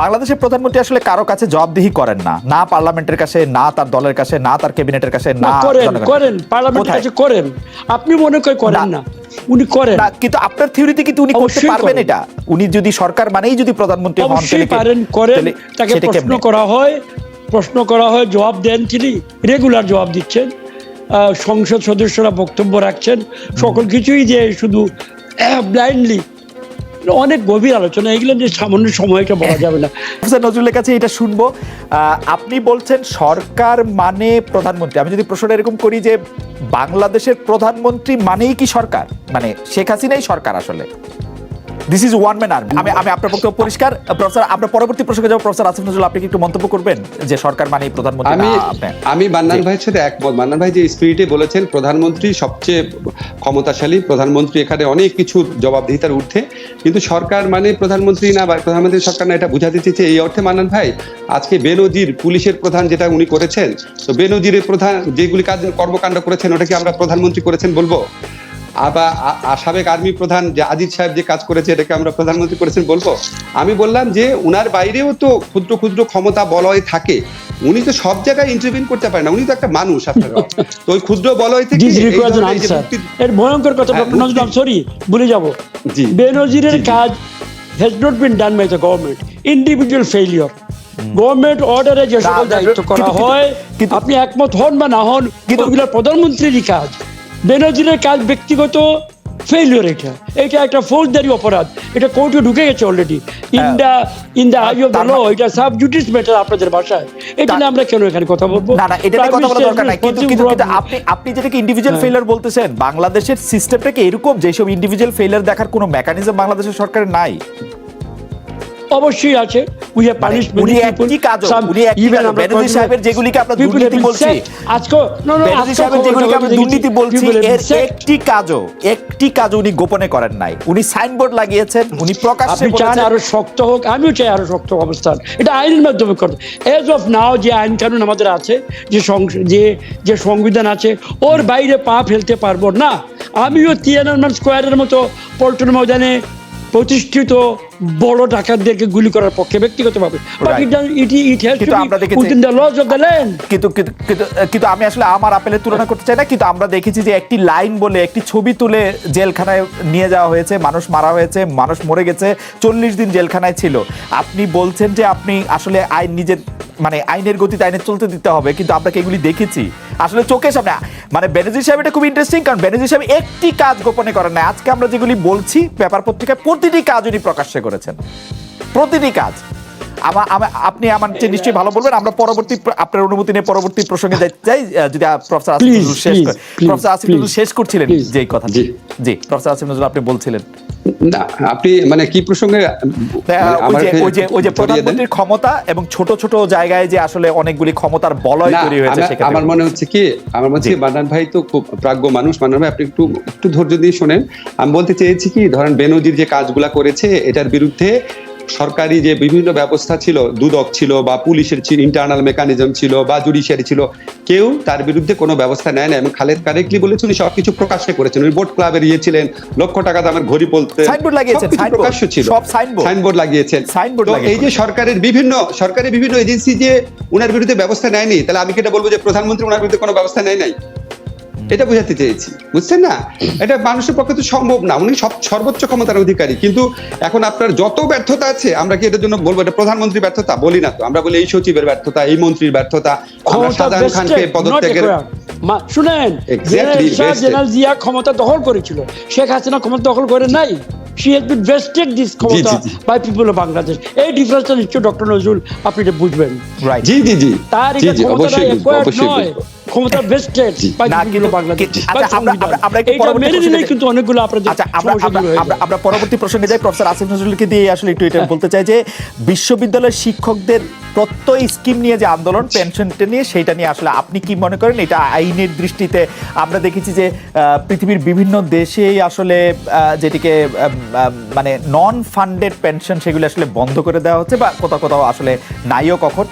বাংলাদেশের প্রধানমন্ত্রী আসলে কারও কাছে জবাবদিহি করেন না। না পার্লামেন্টের কাছে না তার দলের কাছে না তার ক্যাবিনেটের কাছে না করেন করেন পার্লামেন্টের কাছে করেন। আপনি মনে করে করেন না। উনি করেন। না কিন্তু আপনার থিওরিতে কিন্তু উনি করতে পারবেন এটা। উনি যদি সরকার মানেই যদি প্রধানমন্ত্রী হন তাহলে পারেন করেন। তাকে প্রশ্ন করা হয় প্রশ্ন করা হয় জবাব দেন তিনি রেগুলার জবাব দিচ্ছেন। সংসদ সদস্যরা বক্তব্য রাখছেন। সকল কিছুই যে শুধু ব্লাইন্ডলি অনেক গভীর আলোচনা, এগুলো যে সামান্য সময়টা বলা যাবে না। প্রফেসর নজরুলের কাছে এটা শুনব। আপনি বলছেন সরকার মানে প্রধানমন্ত্রী। আমি যদি প্রশ্নটা এরকম করি যে বাংলাদেশের প্রধানমন্ত্রী মানেই কি সরকার? মানে শেখ হাসিনাই সরকার আসলে। This is one man army আমি আমি আপনার পক্ষে পরিষ্কার। প্রফেসর আপনার পরবর্তী প্রসঙ্গে যাব। প্রফেসর আসিফ নজরুল আপনি কি একটু মন্তব্য করবেন? যে সরকার মানে প্রধানমন্ত্রী আমি আমি মান্নান। ভাইয়ের সাথে একমত। মান্নান ভাই যে স্পিরিটে বলেছেন প্রধানমন্ত্রী সবচেয়ে ক্ষমতাশালী প্রধানমন্ত্রী এখানে অনেক কিছুর জবাবদিহিতার ঊর্ধ্বে। কিন্তু সরকার মানে প্রধানমন্ত্রী না বা প্রধানমন্ত্রী সরকার না এটা বুঝাতে চেয়েছে। এই অর্থে মান্নান ভাই আজকে বেনজির পুলিশের প্রধান যেটা উনি করেছেন তো বেনজিরের প্রধান যেগুলি কাজ কর্মকাণ্ড করেছেন ওটা কি আমরা প্রধানমন্ত্রী করেছেন বলব? আবার সাবেক আর্মি প্রধান যে আজিজ সাহেব যে কাজ করেছে এটাকে আমরা প্রধানমন্ত্রী করেছেন বলব। আমি বললাম যে উনার বাইরেও তো ক্ষুদ্র ক্ষুদ্র ক্ষমতা বলয় থাকে। উনি তো সব জায়গায় ইন্টারভিউ করতে পারেন না। উনি তো একটা মানুষ আপনার। তো ওই ক্ষুদ্র বলয় থেকে এর ভয়ঙ্কর কথা হ্যাঁ, ডক্টর নজরুল সরি ভুলে যাব। জি। বেনজিরের। কাজ has not been done by the government individual failure government অর্ডারে যে সকল দায়িত্ব করা হয়। আপনি একমত হন বা না হন কিন্তু- প্রধানমন্ত্রীরই কাজ। বেনজিরের কাজ ব্যক্তিগত ফেলিওর এটা। এটা একটা ফৌজদারি অপরাধ। এটা কোর্টে ঢুকে গেছে already in the in the eye of the law এটা সাব জুডিস ম্যাটার আপনাদের ভাষায় এটা নিয়ে আমরা কেন এখানে কথা বলব? না না এটা কথা বলার দরকার নাই। কিন্তু কিন্তু আপনি আপনি যেটাকে ইন্ডিভিজুয়াল ফেলিয়ার বলতেছেন বাংলাদেশের সিস্টেমটাকে এরকম যেসব ইন্ডিভিজুয়াল ফেলিয়ার দেখার কোনো মেকানিজম বাংলাদেশের সরকারের নাই। অবশ্যই আছে। উই হ্যাভ পানিশ মানে উনি একটি কাজও, উনি সাহেবের যেগুলিকে আমরা দুর্নীতি বলছি, আজকে নো নো বেনজির সাহেবের যেগুলিকে আমরা দুর্নীতি বলছি এর একটি কাজও একটি কাজ উনি গোপনে করেন নাই। উনি সাইনবোর্ড লাগিয়েছেন উনি প্রকাশ্যে আপনি চান আরও শক্ত হোক আমিও চাই আরও শক্ত অবস্থান। এটা আইনের মাধ্যমে করতে এজ অফ নাও যে আইন কানুন আমাদের আছে যে যে যে সংবিধান আছে ওর বাইরে পা ফেলতে পারব না। আমিও তিয়ানমান স্কোয়ারের মতো পল্টন ময়দানে প্রতিষ্ঠিত বড় ডাকাতদেরকে গুলি করার পক্ষে ব্যক্তিগতভাবে। But it it it has কিন্তু to be within the laws of the land কিন্তু কিন্তু কিন্তু- কিন্তু আমি আসলে আমার আপেলের তুলনা করতে চাই না কিন্তু আমরা দেখেছি যে একটি লাইন বলে একটি ছবি তুলে জেলখানায় নিয়ে যাওয়া হয়েছে মানুষ মারা হয়েছে মানুষ মরে গেছে চল্লিশ দিন জেলখানায় ছিল। আপনি বলছেন যে আপনি আসলে আইন নিজের মানে আইনের গতিতে আইনে চলতে দিতে হবে কিন্তু আমরা কি এগুলি দেখেছি? আসলে চোখের সামনে মানে বেনজির সাহেব এটা খুব ইন্টারেস্টিং কারণ বেনজির সাহেব একটি কাজ গোপনে করেন না আজকে আমরা যেগুলি বলছি পেপার পত্রিকায় প্রতিটি কাজ উনি প্রকাশ্যে করেছেন। প্রতিটি কাজ। আমার আপনি আমার চেয়ে নিশ্চয়ই ভালো বলবেন আমরা পরবর্তী আপনার অনুমতি নিয়ে পরবর্তী প্রসঙ্গে যাই চাই যদি প্রফেসর আসিফ নজরুল শেষ প্রফেসর আসিফ নজরুল শেষ করছিলেন যেই যে কথা জি। জি প্রফেসর আসিফ নজরুল আপনি বলছিলেন। না আপনি মানে কি প্রসঙ্গে মানে ওই যে প্রধানমন্ত্রীর ক্ষমতা এবং ছোট ছোট জায়গায় যে আসলে অনেকগুলি ক্ষমতার বলয় তৈরি হয়েছে আমার- মনে হচ্ছে কি আমার মনে হচ্ছে। মান্নান ভাই তো খুব প্রাজ্ঞ মানুষ। মান্নান ভাই আপনি একটু একটু ধৈর্য দিয়ে শোনেন। আমি বলতে চেয়েছি কি ধরেন বেনজির যে কাজগুলা করেছে এটার বিরুদ্ধে সরকারি যে বিভিন্ন ব্যবস্থা ছিল দুদক ছিল বা পুলিশের ইন্টারনাল মেকানিজম ছিল বা জুডিশিয়ারি ছিল কেউ তার বিরুদ্ধে কোনো ব্যবস্থা নেয় না এবং খালেদ কারেক্টলি বলেছেন উনি সবকিছু প্রকাশ্যে করেছেন। উনি বোট ক্লাবের ইয়ে ছিলেন লক্ষ টাকা দামের ঘড়ি বলতে সাইনবোর্ড লাগিয়েছেন, প্রকাশ্য ছিল। সাইনবোর্ড। লাগিয়েছেন। এই যে সরকারের বিভিন্ন সরকারের বিভিন্ন এজেন্সি যে উনার বিরুদ্ধে ব্যবস্থা নেয়নি তাহলে আমি কি এটা বলব যে প্রধানমন্ত্রী উনার বিরুদ্ধে কোনো ব্যবস্থা নেয় নাই? এটা বোঝাতে চেয়েছি বুঝছেন না? এটা মানুষের পক্ষে তো সম্ভব না উনি সব সর্বোচ্চ ক্ষমতার অধিকারী। কিন্তু এখন আপনার যত ব্যর্থতা আছে আমরা কি এটার জন্য বলব? এটা প্রধানমন্ত্রীর ব্যর্থতা? বলি না তো আমরা বলি এই সচিবের ব্যর্থতা এই মন্ত্রীর ব্যর্থতা আমরা ক্ষমতা খানকে পদত্যাগের শুনেন জেনারেল জিয়া ক্ষমতা দখল করেছিল শেখ হাসিনা ক্ষমতা দখল করে নাই। She has been vested this ক্ষমতা। বাই পিপল অফ বাংলাদেশ এই ডিফারেন্সটা নিশ্চয় ডক্টর নজরুল আপনি এটা বুঝবেন। জি জি জি। তার এটা নয়। ক্ষমতা ভেস্টেড কিন্তু- আচ্ছা। অনেকগুলো আচ্ছা আমরা পরবর্তী প্রসঙ্গে যাই। প্রফেসর আসিফ নজরুলকে দিয়ে আসলে একটু এটা বলতে চাই যে বিশ্ববিদ্যালয়ের শিক্ষকদের প্রত্যয় স্কিম নিয়ে যে আন্দোলন পেনশনটা নিয়ে সেটা নিয়ে আসলে আপনি কি মনে করেন? এটা আইনের দৃষ্টিতে আমরা দেখেছি যে পৃথিবীর বিভিন্ন দেশেই আসলে যেটিকে মানে নন ফান্ডেড পেনশন সেগুলো আসলে বন্ধ করে দেওয়া হচ্ছে বা কোথাও কোথাও আসলে নাইও কখন।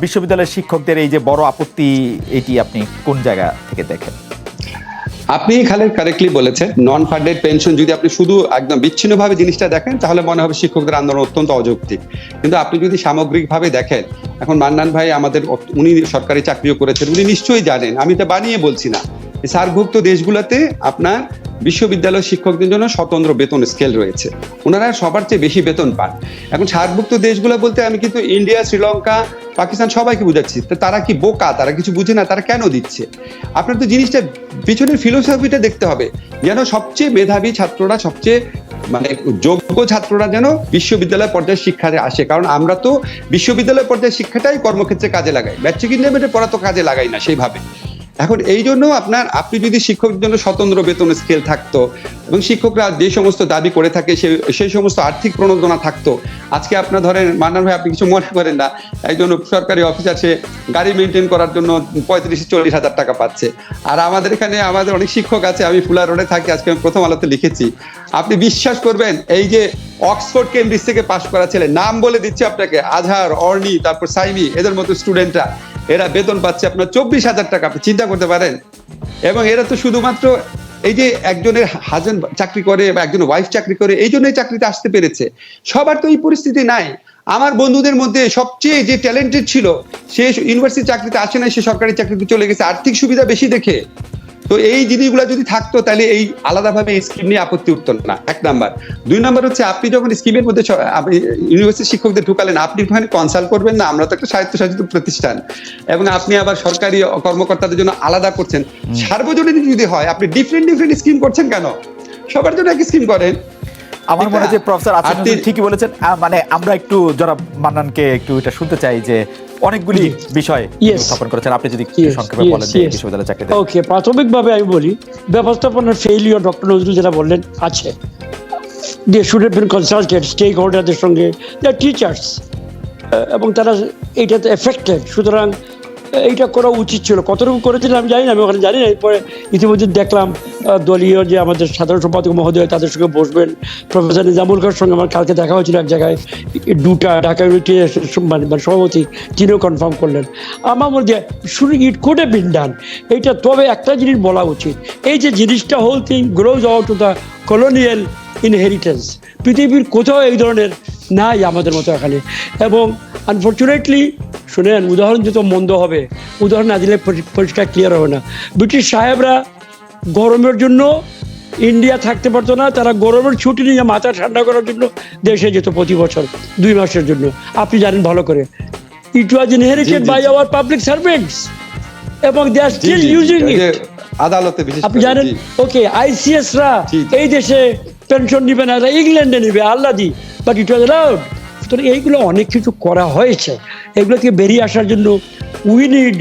বিশ্ববিদ্যালয়ের শিক্ষকদের এই যে বড় আপত্তি এটি আপনি কোন জায়গা থেকে দেখেন? আপনি খালি কারেক্টলি বলেছেন নন ফান্ডেড পেনশন যদি আপনি শুধু একদম বিচ্ছিন্নভাবে জিনিসটা দেখেন, তাহলে মনে হবে শিক্ষকদের আন্দোলন অত্যন্ত অযৌক্তিক। কিন্তু আপনি যদি সামগ্রিকভাবে দেখেন, এখন মান্নান ভাই আমাদের উনি সরকারি চাকরিও করেছেন, উনি নিশ্চয়ই জানেন, আমি এটা বানিয়ে বলছি না। সারভুক্ত দেশগুলোতে আপনার বিশ্ববিদ্যালয় শিক্ষকদের জন্য স্বতন্ত্র বেতন স্কেল রয়েছে। ওনারা সবার চেয়ে বেশি বেতন পান। এখন সার্কভুক্ত দেশগুলো বলতে আমি কিন্তু ইন্ডিয়া শ্রীলঙ্কা পাকিস্তান সবাইকে বুঝাচ্ছি। তারা কি বোকা? তারা কিছু বুঝে না, তারা কেন দিচ্ছে? আপনার তো জিনিসটা পিছনের ফিলোসফিটা দেখতে হবে। যেন সবচেয়ে মেধাবী ছাত্ররা, সবচেয়ে মানে যোগ্য ছাত্ররা যেন বিশ্ববিদ্যালয় পর্যায়ে শিক্ষাতে আসে। কারণ আমরা তো বিশ্ববিদ্যালয় পর্যায়ে শিক্ষাটাই কর্মক্ষেত্রে কাজে লাগাই। ম্যাট্রিক ইন্টারমিডিয়েট পড়া তো কাজে লাগাই না সেইভাবে। এখন এই জন্য আপনার, আপনি যদি শিক্ষকদের জন্য স্বতন্ত্র বেতন স্কেল থাকতো এবং শিক্ষকরা যে সমস্ত দাবি করে থাকে সেই সমস্ত আর্থিক প্রণোদনা থাকতো। আজকে আপনার ধরেন, মান্নান ভাই, আপনি কিছু মনে করেন না, একজন সরকারি অফিস আছে, গাড়ি মেনটেন করার জন্য পঁয়ত্রিশ, চল্লিশ হাজার টাকা পাচ্ছে। আর আমাদের এখানে, আমাদের অনেক শিক্ষক আছে, আমি ফুলা রোডে থাকি, আজকে আমি প্রথম আলোতে লিখেছি। আপনি বিশ্বাস করবেন, এই যে অক্সফোর্ড, কেমব্রিজ থেকে পাশ করা ছেলে, নাম বলে দিচ্ছে আপনাকে, আজহার, অর্নি, তারপর সাইমি, এদের মতো স্টুডেন্টরা, এরা বেতন পাচ্ছে আপনার চব্বিশ হাজার টাকা, আপনি চিন্তা করতে পারেন। এবং এরা তো শুধুমাত্র এই যে একজনের হাজবেন্ড চাকরি করে বা একজনের ওয়াইফ চাকরি করে, এই জন্যই চাকরিতে আসতে পেরেছে। সবার তো এই পরিস্থিতি নাই। আমার বন্ধুদের মধ্যে সবচেয়ে যে ট্যালেন্টেড ছিল, সে ইউনিভার্সিটি চাকরিতে আসে না সে সরকারি চাকরিতে চলে গেছে, আর্থিক সুবিধা বেশি দেখে। তো এই জিনিসগুলো যদি থাকতো তাহলে এই আলাদাভাবে এই স্কিম নিয়ে আপত্তি উঠতো না। এক নাম্বার। দুই নাম্বার হচ্ছে আপনি যখন স্কিমের মধ্যে ইউনিভার্সিটি শিক্ষকদের ঢুকালেন আপনি একটুখানি কনসাল্ট করবেন না আমরা তো একটা স্বায়ত্তশাসিত প্রতিষ্ঠান। এবং আপনি আবার সরকারি কর্মকর্তাদের জন্য আলাদা করছেন। সার্বজনীন যদি হয় আপনি ডিফারেন্ট ডিফারেন্ট স্কিম করছেন কেন? সবার জন্য এক স্কিম করেন। আমার মনে হয় যে প্রফেসর আর ঠিকই বলেছেন। মানে আমরা একটু যারা মান্নানকে একটু এটা শুনতে চাই যে অনেকগুলি বিষয় উত্থাপন স্থাপন করেছেন। আপনি যদি সংক্ষেপে বলেন. বিশ্ববিদ্যালয় চাকরিতে ওকে প্রাথমিকভাবে আমি বলি ব্যবস্থাপনার ফেইলিওর ডক্টর নজরুল যেটা বললেন আছে। They should have been consulted stake হোল্ডারদের সঙ্গে দ্য টিচার্স এবং তারা এইটাতে এফেক্টেড সুতরাং এইটা করা উচিত ছিল। কতটুকু করেছিলেন আমি জানি না, আমি ওখানে জানি না। এরপরে ইতিমধ্যে দেখলাম দলীয় যে আমাদের সাধারণ সম্পাদক মহোদয়, তাদের সঙ্গে বসবেন। প্রফেসর নিজামুল খার সঙ্গে আমার কালকে দেখা হয়েছিল এক জায়গায়। দুটা ঢাকা ইউনিটি মানে মানে সভাপতি, তিনিও কনফার্ম করলেন। আমার মধ্যে শুরু ইট কোড ডান এইটা তবে একটা জিনিস বলা উচিত। এই যে জিনিসটা whole thing grows out to the colonial inheritance পৃথিবীর কোথাও এই ধরনের নাই আমাদের মতো এখানে। এবং আনফর্চুনেটলি শুনেন উদাহরণ যত মন্দ হবে। উদাহরণ না দিলে পরি- পরিষ্কার ক্লিয়ার হবে না। ব্রিটিশ সাহেবরা গরমের জন্য ইন্ডিয়া থাকতে পারতো না। তারা গরমের ছুটি নিয়ে মাথা ঠান্ডা করার জন্য দেশে যেত প্রতি বছর দুই মাসের জন্য। আপনি জানেন ভালো করে। It was inherited by our public servants এবং they R still using it আদালতে বিশেষ আপনি জানেন? ওকে আইসিএসরা। এই দেশে পেনশন নিবে না ইংল্যান্ডে নিবে, আল্লাহ দি। বাট ইট ওয়াজ অ্যালাউড সুতরাং এইগুলো অনেক কিছু করা হয়েছে। এগুলো থেকে বেরিয়ে আসার জন্য উই নিড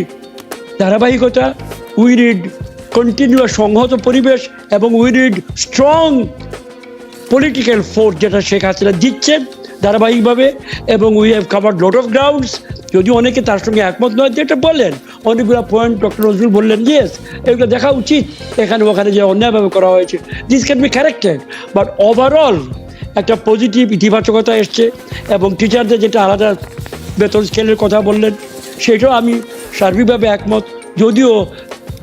ধারাবাহিকতা উই নিড কন্টিনিউয়াস সংহত পরিবেশ, এবং we need strong political force যেটা শেখ হাসিনা দিচ্ছেন ধারাবাহিকভাবে, এবং we have cover lot of grounds যদিও অনেকে তার সঙ্গে একমত নয় যেটা বললেন অনেকগুলো পয়েন্ট ডক্টর নজরুল বললেন ইয়েস এগুলো দেখা উচিত। এখানে ওখানে যে অন্যায়ভাবে করা হয়েছে। This can be corrected but overall একটা পজিটিভ ইতিবাচকতা এসছে এবং টিচারদের যেটা আলাদা বেতন স্কেলের কথা বললেন, সেটাও আমি সার্বিকভাবে একমত। যদিও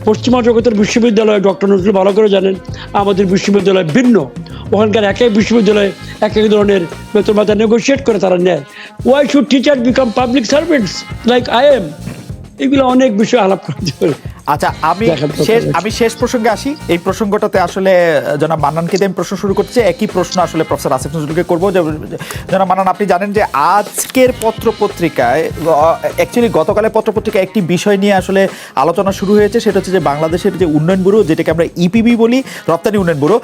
পশ্চিমা জগতের বিশ্ববিদ্যালয় ডক্টর নজরুল ভালো করে জানেন, আমাদের বিশ্ববিদ্যালয় ভিন্ন। ওখানকার এক এক বিশ্ববিদ্যালয়ে এক এক ধরনের বেতন ভাতা নেগোসিয়েট করে তারা নেয়। Why should teacher become public servants like I am এগুলো অনেক বিষয় আলাপ করতে হবে আচ্ছা আমি শেষ আমি শেষ প্রসঙ্গে আসি। এই প্রসঙ্গটাতে আসলে জনাব মান্নানকে আমি প্রশ্ন শুরু করছি একই প্রশ্ন আসলে প্রফেসর আসিফ নজরুলকে করব। যে জনাব মান্নান আপনি জানেন যে আজকের পত্র পত্রিকায় অ্যাকচুয়ালি গতকালের পত্র পত্রিকায় একটি বিষয় নিয়ে আসলে আলোচনা শুরু হয়েছে। সেটা হচ্ছে যে বাংলাদেশের যে উন্নয়ন ব্যুরো যেটাকে আমরা ইপিবি বলি রপ্তানি উন্নয়ন ব্যুরো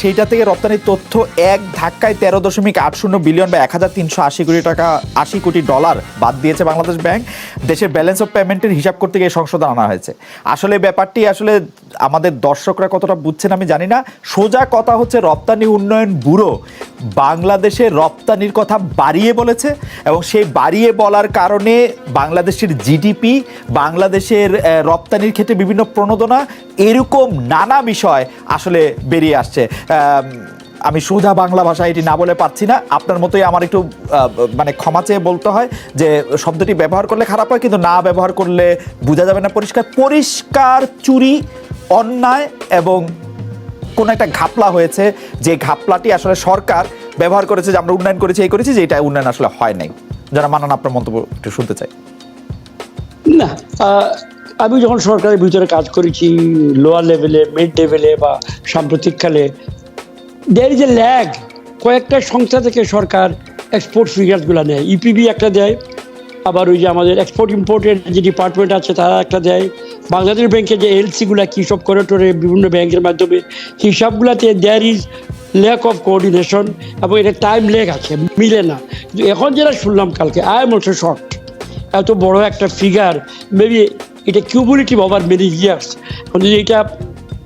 সেইটা থেকে রপ্তানির তথ্য এক ধাক্কায় তেরো দশমিক আট শূন্য বিলিয়ন বা এক হাজার তিনশো আশি কোটি টাকা আশি কোটি ডলার বাদ দিয়েছে বাংলাদেশ ব্যাংক। দেশের ব্যালেন্স অফ পেমেন্টের হিসাব করতে গিয়ে সংশোধন আনা হয়েছে। আসলে ব্যাপারটি আসলে আমাদের দর্শকরা কতটা বুঝছেন আমি জানি না। সোজা কথা হচ্ছে রপ্তানি উন্নয়ন ব্যুরো বাংলাদেশে রপ্তানির কথা বাড়িয়ে বলেছে এবং সেই বাড়িয়ে বলার কারণে বাংলাদেশের জিডিপি, বাংলাদেশের রপ্তানির ক্ষেত্রে বিভিন্ন প্রণোদনা এরকম নানা বিষয় আসলে বেরিয়ে আসছে। আম, সোজা বাংলা ভাষায় এটি না বলে পারছি না। আপনার মতোই আমার একটু মানে ক্ষমা চেয়ে বলতে হয় যে শব্দটি ব্যবহার করলে খারাপ হয় কিন্তু না ব্যবহার করলে বোঝা যাবে না। পরিষ্কার পরিষ্কার চুরি অন্যায় এবং কোন একটা ঘাপলা হয়েছে। যে ঘাপলাটি আসলে সরকার ব্যবহার করেছে যে আমরা উন্নয়ন করেছি এই করেছি যে এটা উন্নয়ন আসলে হয় নাই। যারা মানান আপনার মন্তব্য একটু শুনতে চাই। না আমি যখন সরকারের ভিতরে কাজ করেছি লোয়ার লেভেলে মিড লেভেলে বা সাম্প্রতিককালে দেয়ার ইজ এ ল্যাগ কয়েকটা সংস্থা থেকে সরকার এক্সপোর্ট ফিগারসগুলো নেয়। ইপিবি একটা দেয়, আবার ওই যে আমাদের এক্সপোর্ট ইম্পোর্টের যে ডিপার্টমেন্ট আছে, তারা একটা দেয়। বাংলাদেশ ব্যাংকে যে এলসিগুলো কী সব করে টোরে বিভিন্ন ব্যাংকের মাধ্যমে। হিসাবগুলোতে there is lack of coordination এবং এটা টাইম লেগ আছে, মিলে না। কিন্তু এখন যেটা শুনলাম কালকে আই এম অলসো শর্ট এত বড় একটা ফিগার মেবি এটা কিউবুলিটিভ ওভার মেনি ইয়ার্স এখন যদি এটা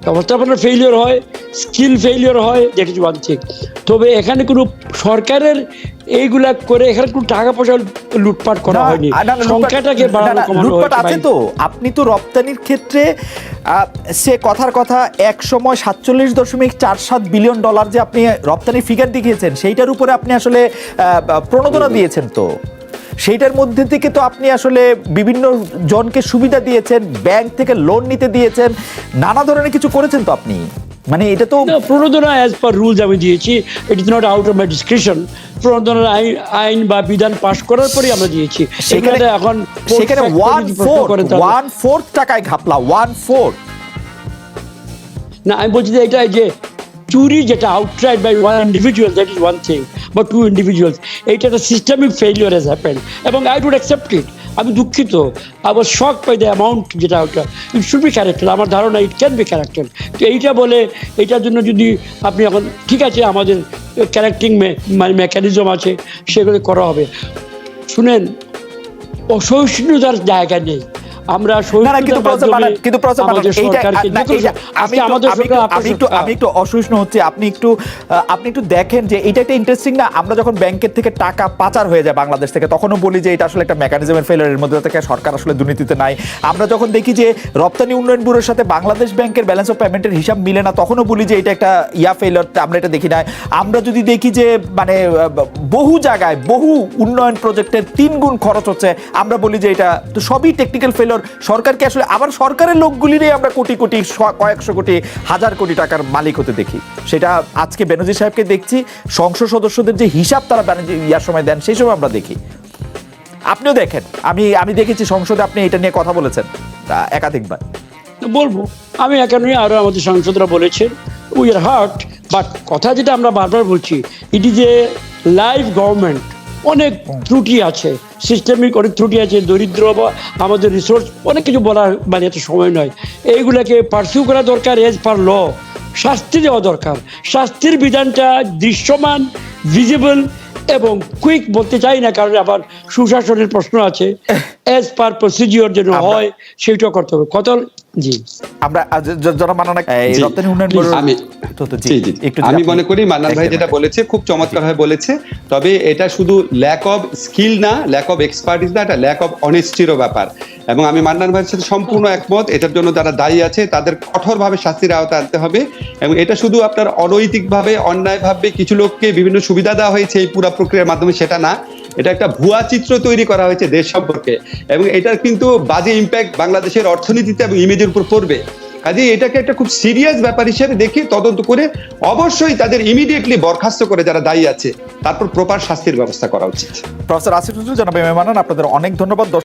ব্যবস্থাপনা ফেলিওর হয় স্কিল ফেলিওর হয় ইজ ওয়ান থিং তবে এখানে কোনো সরকারের এইগুলা করে এখানে কোনো টাকা পয়সা লুটপাট করা হয়নি। সংখ্যাটাকে লুটপাট আছে তো। আপনি তো রপ্তানির ক্ষেত্রে সে কথার কথা এক সময় সাতচল্লিশ দশমিক চার সাত বিলিয়ন ডলার যে আপনি রপ্তানির ফিগার দেখিয়েছেন সেইটার উপরে আপনি আসলে আহ, প্রণোদনা দিয়েছেন তো? সেইটার মধ্যে থেকে তো আপনি আসলে বিভিন্ন জনকে সুবিধা দিয়েছেন ব্যাংক থেকে লোন নিতে দিয়েছেন নানা ধরনের কিছু করেছেন তো আপনি? মানে এটা তো প্রণোদনা অ্যাজ পার রুলস আমি দিয়েছি it is not out of my description প্রণোদনার আইন আইন বা বিধান পাশ করার পরেই আমরা দিয়েছি। সেখানে এখন সেখানে ওয়ান যদি প্রশ্ন ফোর ওয়ান ফোর্থ টাকায় ঘাপলা ওয়ান ফোর্থ না আমি বলছি যে এটা যে চুরি যেটা outright by one individual that is one thing বা টু ইন্ডিভিজুয়ালস এইটা একটা সিস্টেমিক ফেলিওর হ্যাজ হ্যাপেন এবং আই ডোন্ট অ্যাকসেপ্ট ইট আমি দুঃখিত। আবার শক পাই দ্য অ্যামাউন্ট যেটা ওটা ইট শুড বি ক্যারেক্টার আমার ধারণা ইট ক্যান বি ক্যারেক্টার তো এইটা বলে, এইটার জন্য যদি আপনি এখন, ঠিক আছে, আমাদের ক্যারেক্টিং মানে মেকানিজম আছে, সেগুলো করা হবে। শুনেন, অসহিষ্ণুতার জায়গা নেই। আমরা কিন্তু এইটা আমাদের একটু- আমি একটু অসহিষ্ণু হচ্ছে আপনি একটু আপনি একটু দেখেন যে এটা একটা ইন্টারেস্টিং না আমরা যখন ব্যাংকের থেকে টাকা পাচার হয়ে যায় বাংলাদেশ থেকে তখনও বলি যে এটা আসলে একটা মেকানিজমের ফেলারের মধ্যে থেকে সরকার আসলে দুর্নীতিতে নাই। আমরা যখন দেখি যে রপ্তানি উন্নয়ন ব্যুরোর সাথে বাংলাদেশ ব্যাংকের ব্যালেন্স অফ পেমেন্টের হিসাব মিলে না তখনও বলি যে এটা একটা ইয়া ফেলার আমরা এটা দেখি না। আমরা যদি দেখি যে মানে বহু জায়গায় বহু উন্নয়ন প্রজেক্টের তিন গুণ খরচ হচ্ছে আমরা বলি যে এটা তো সবই টেকনিক্যাল ফেলোর সরকারকে আসলে আবার সরকারের লোকগুলিরই আমরা কোটি কোটি কয়েকশো কোটি, হাজার কোটি টাকার মালিক হতে দেখি। সেটা আজকে বেনজির সাহেবকে দেখছি, সংসদ সদস্যদের যে হিসাব তারা ব্যানার্জি ইয়ার সময় দেন, সেই সময় আমরা দেখি। আপনিও দেখেন, আমি আমি দেখেছি সংসদে আপনি এটা নিয়ে কথা বলেছেন একাধিকবার। বলব, আমি একান্নই আরও আমাদের সাংসদরা বলেছেন উই আর হার্ট বাট কথা যেটা আমরা বারবার বলছি it is a live government অনেক ত্রুটি আছে সিস্টেমিক অনেক ত্রুটি আছে দরিদ্র বা আমাদের রিসোর্স অনেক কিছু বলার মানে এত সময় নয়। এইগুলোকে পার্সিউ করা দরকার এজ পার ল শাস্তি দেওয়া দরকার। শাস্তির বিধানটা দৃশ্যমান ভিজিবল এবং কুইক বলতে চাই না কারণ আবার সুশাসনের প্রশ্ন আছে। এজ পার প্রসিডিওর যেন হয় সেইটা করতে হবে। কত জি। আমরা যারা মানানা রপ্তানি উন্নয়ন আমি মনে করি মান্নান ভাই যেটা বলেছে খুব বলেছে তবে এটা শুধু ল্যাক অফ স্কিল না ল্যাক অফ এক্সপার্টিস না এটা ল্যাক অফ অনেস্টিরও ব্যাপার। এবং আমি মান্নান ভাইয়ের সাথে সম্পূর্ণ একমত এটার জন্য যারা দায়ী আছে তাদের কঠোরভাবে শাস্তির আওতায় আনতে হবে। এবং এটা শুধু আপনার অনৈতিকভাবে অন্যায়ভাবে কিছু লোককে বিভিন্ন সুবিধা দেওয়া হয়েছে এই পুরো প্রক্রিয়ার মাধ্যমে সেটা না। এটা একটা ভুয়া চিত্র তৈরি করা হয়েছে দেশ সম্পর্কে। এবং এটার কিন্তু বাজে ইম্প্যাক্ট বাংলাদেশের অর্থনীতিতে এবং ইমেজের উপর পড়বে। কাজে এটাকে একটা খুব সিরিয়াস ব্যাপার হিসেবে দেখে তদন্ত করে অবশ্যই তাদের ইমিডিয়েটলি বরখাস্ত করে যারা দায়ী আছে, তারপর প্রপার শাস্তির ব্যবস্থা করা উচিত। প্রফেসর আসিফ জানাবে মেমানান আপনাদের অনেক ধন্যবাদ।